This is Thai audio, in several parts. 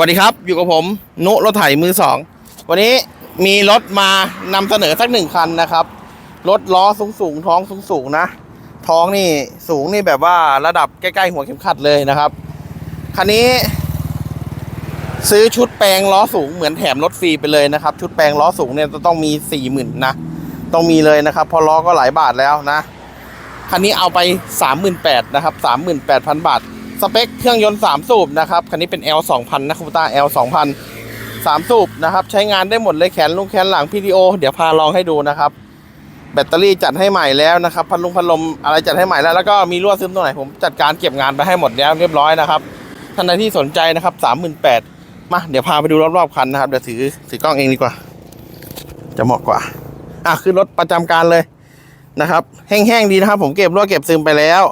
วัสดีครับ อยู่กับผม นุรถไถมือสองวันนี้มีรถมานำเสนอสักหนึ่งคันนะครับ รถล้อสูงสูงท้องสูงสูงนะ ท้องนี่สูงนี่แบบว่าระดับใกล้ๆหัวเข็มขัดเลยนะครับ คันนี้ ซื้อชุดแปลงล้อสูงเหมือนแถมรถฟรีไปเลยนะครับ ชุดแปลงล้อสูงเนี่ยจะต้องมีสี่หมื่นนะ ต้องมีเลยนะครับ พอล้อก็หลายบาทแล้วนะ คันนี้เอาไปสามหมื่นแปดนะครับสามหมื่นแปดพันบาท สเปคเครื่องยนต์ 3 สูบนะครับ คันนี้เป็น L 2000นะคุณตา L 2000 3 สูบนะครับ ใช้งานได้หมดเลยแขนลุงแขนหลัง PTO เดี๋ยวพาลองให้ดูนะครับ แบตเตอรี่จัดให้ใหม่แล้วนะครับ พัดลมพัดลมอะไรจัดให้ใหม่แล้ว แล้วก็มีรั่วซึมตรงไหนผมจัดการเก็บงานไปให้หมดแล้วเรียบร้อยนะครับ ท่านใดที่สนใจนะครับ38,000มาเดี๋ยวพาไปดูรอบๆคันนะครับเดี๋ยวถือถือกล้องเองดีกว่า จะเหมาะกว่าอะขึ้นรถประจำการเลยนะครับ แห้งๆดีนะครับ ผมเก็บรั่วเก็บซึมไปแล้ว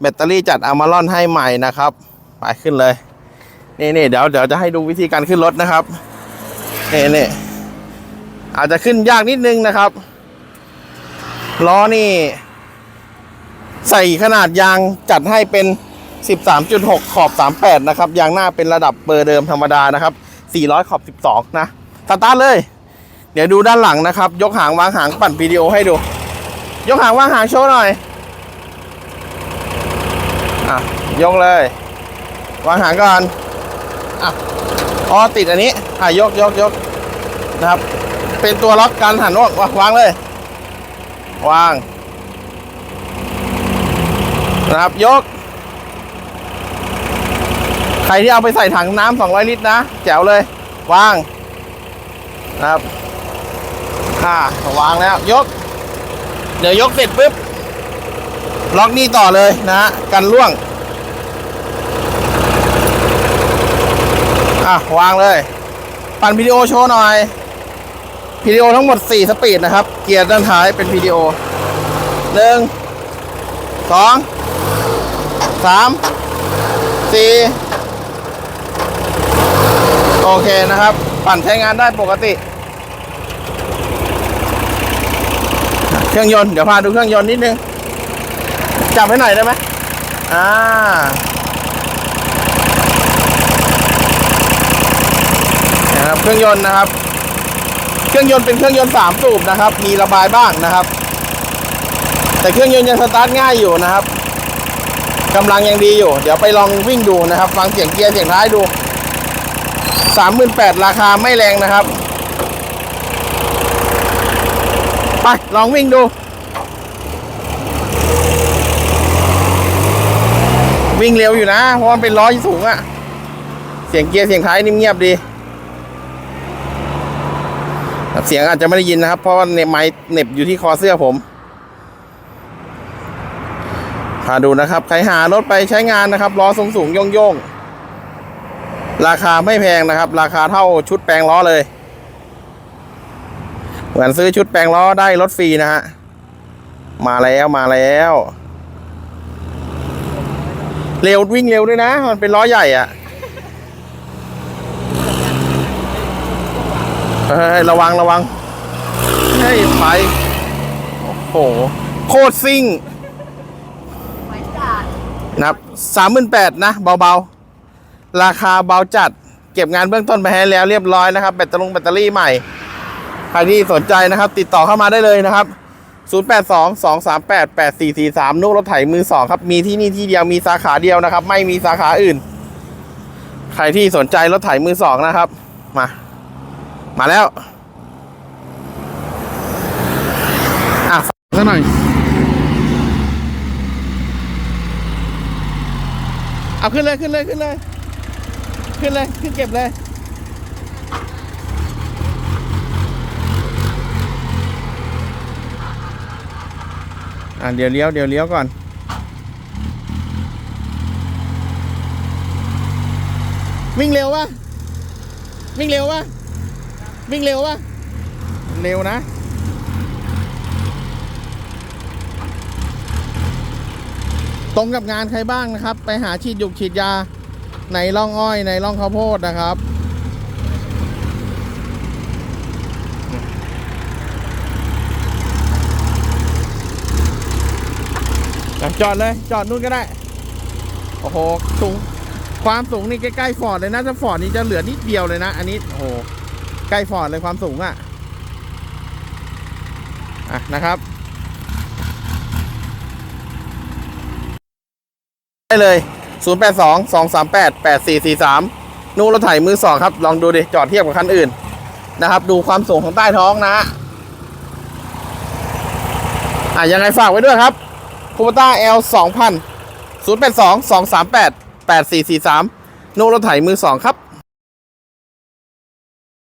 แบตเตอรี่จัดอะมาลอนให้ใหม่นะครับ ไปขึ้นเลย นี่นี่เดี๋ยวเดี๋ยวจะให้ดูวิธีการขึ้นรถนะครับ นี่นี่อาจจะขึ้นยากนิดนึงนะครับ ล้อนี่ ใส่ขนาดยางจัดให้เป็น 13.6 ขอบ 38 นะครับ ยางหน้าเป็นระดับเบอร์เดิมธรรมดานะครับ 400 ขอบ 12 นะสตาร์ทเลย เดี๋ยวดูด้านหลังนะครับ ยกหางวางหางปั่นวิดีโอให้ดู ยกหางวางหางโชว์หน่อย อะ ยกเลย วางหางก่อนอะอ๋อติดอันนี้ อะ ยกยกยกนะครับ เป็นตัวล็อกการหันวางวางเลย วาง นะครับ ยก ใครที่เอาไปใส่ถังน้ำ200ลิตรนะ แจ๋วเลย วาง นะครับ อ่าวางแล้ว ยก เดี๋ยวยกเสร็จปุ๊บ ล็อกนี่ต่อเลยนะฮะกันล่วง อะ วางเลย ปั่นวิดีโอโชว์หน่อยวิดีโอทั้งหมด 4 สปีดนะครับ เกียร์ด้านท้ายเป็นวิดีโอหนึ่งสองสามสี่โอเคนะครับ ปั่นใช้งานได้ปกติ เครื่องยนต์ เดี๋ยวพาดูเครื่องยนต์นิดนึง จับให้หน่อยได้ไหมอ่านะครับเครื่องยนต์นะครับ เครื่องยนต์เป็นเครื่องยนต์สามสูบนะครับ มีระบายบ้างนะครับ แต่เครื่องยนต์ยังสตาร์ทง่ายอยู่นะครับกำลังยังดีอยู่ เดี๋ยวไปลองวิ่งดูนะครับ ฟังเสียงเกียร์เสียงท้ายดูสามหมื่นแปดราคาไม่แรงนะครับ ไปลองวิ่งดู วิ่งเร็วอยู่นะ เพราะมันเป็นล้อที่สูงอะเสียงเกียร์เสียงท้ายนิ่มเงียบดี เสียงอาจจะไม่ได้ยินนะครับ เพราะว่าเนไม้เน็บอยู่ที่คอเสื้อผมพาดูนะครับ ใครหารถไปใช้งานนะครับล้อสูงสูงๆโยงๆราคาไม่แพงนะครับ ราคาเท่าชุดแปลงล้อเลย เหมือนซื้อชุดแปลงล้อได้รถฟรีนะฮะมาแล้วมาแล้ว เร็ววิ่งเร็วด้วยนะ มันเป็นล้อใหญ่อะ่ะเฮ้ยระวังระวังเฮ้ยไปโอ้โหโคตรซิ่งนะครับสามหมื่นแปดนะ เบาๆ ราคาเบาจัด เก็บงานเบื้องต้นไปให้แล้วเรียบร้อยนะครับ แบตเตอรี่แบตเตอรี่ใหม่ ใครที่สนใจนะครับ ติดต่อเข้ามาได้เลยนะครับ 0822388443นุรถไถมือสองครับ มีที่นี่ที่เดียวมีสาขาเดียวนะครับ ไม่มีสาขาอื่น ใครที่สนใจรถไถมือสองนะครับ มา มาแล้ว อะสักหน่อยเอาขึ้นเลยขึ้นเลยขึ้นเลย ขึ้นเลย ขึ้นเก็บเลย อะเดี๋ยวเลี้ยวเดี๋ยวเลี้ยวก่อน วิ่งเร็ววะวิ่งเร็ววะวิ่งเร็ววะเร็วนะตรงกับงานใครบ้างนะครับ ไปหาฉีดยุกฉีดยาในร่องอ้อยในร่องข้าวโพดนะครับ จอดเลย จอดนู่นก็ได้ โอ้โห สูง ความสูงนี่ใกล้ๆฟอร์ดเลยนะถ้าฟอร์ดนี่จะเหลือนิดเดียวเลยนะ อันนี้ โอ้โห ใกล้ฟอร์ดเลยความสูงอะ่ะ อะนะครับ ได้เลย 0 8 2 2 3 8 8 4 4 3 นู่นรถไถมือสองครับ ลองดูดิ จอดเทียบกับคันอื่น นะครับ ดูความสูงของใต้ท้องนะ อะยังไงฝากไว้ด้วยครับ คูปต้า L 2000 0 8 2 2 3 8 8 4 4 3นู่นรถไถมือ 2 ครับ